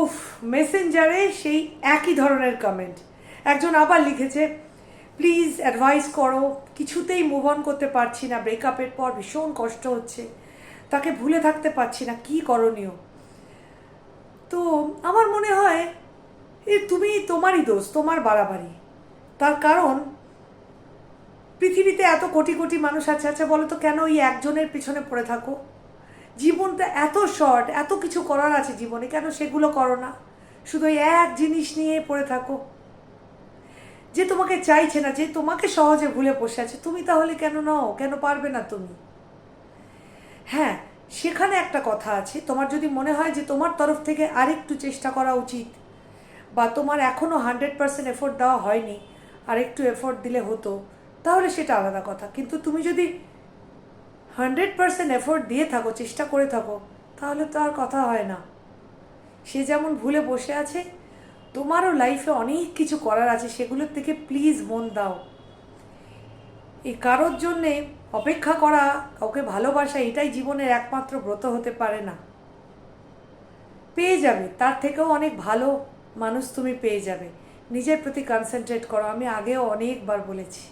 উফ মেসেঞ্জারে সেই একই ধরনের কমেন্ট একজন আবার লিখেছে প্লিজ অ্যাডভাইস করো, কিছুতেই মুভ অন করতে পারছি না ব্রেকআপের পর ভীষণ কষ্ট হচ্ছে, তাকে ভুলে থাকতে পারছি না, কি করণীয়? তো আমার মনে হয়, এ তুমি তোমারই দোষ, তোমার বাড়াবাড়ি। তার কারণ, পৃথিবীতে এত কোটি কোটি মানুষ আছে আচ্ছা বলো তো কেন ওই একজনের পিছনে পড়ে থাকো? জীবনটা এত শর্ট এত কিছু করার আছে জীবনে, কেন সেগুলো করো না? শুধু এক জিনিস নিয়ে পড়ে থাকো। যে তোমাকে চাইছে না, যে তোমাকে সহজে ভুলে বসে আছে, তুমি তাহলে কেন নাও? কেন পারবে না তুমি? হ্যাঁ সেখানে একটা কথা আছে, তোমার যদি মনে হয় যে তোমার তরফ থেকে আরেকটু চেষ্টা করা উচিত, বা তোমার এখনও হান্ড্রেড পার্সেন্ট এফোর্ট দেওয়া হয়নি, আরেকটু এফোর্ট দিলে হতো, তাহলে সেটা আলাদা কথা। কিন্তু তুমি যদি হান্ড্রেড পার্সেন্ট এফোর্ট দিয়ে থাকো, চেষ্টা করে থাকো, তাহলে তো আর কথা হয় না। সে যেমন ভুলে বসে আছে, তোমারও লাইফে অনেক কিছু করার আছে, সেগুলোর থেকে প্লিজ মন দাও। এই কারোর জন্যে অপেক্ষা করা, কাউকে ভালোবাসা, এটাই জীবনের একমাত্র ব্রত হতে পারে না। পেয়ে যাবে, তার থেকেও অনেক ভালো মানুষ তুমি পেয়ে যাবে। নিজের প্রতি কনসেন্ট্রেট করো, আমি আগেও অনেকবার বলেছি।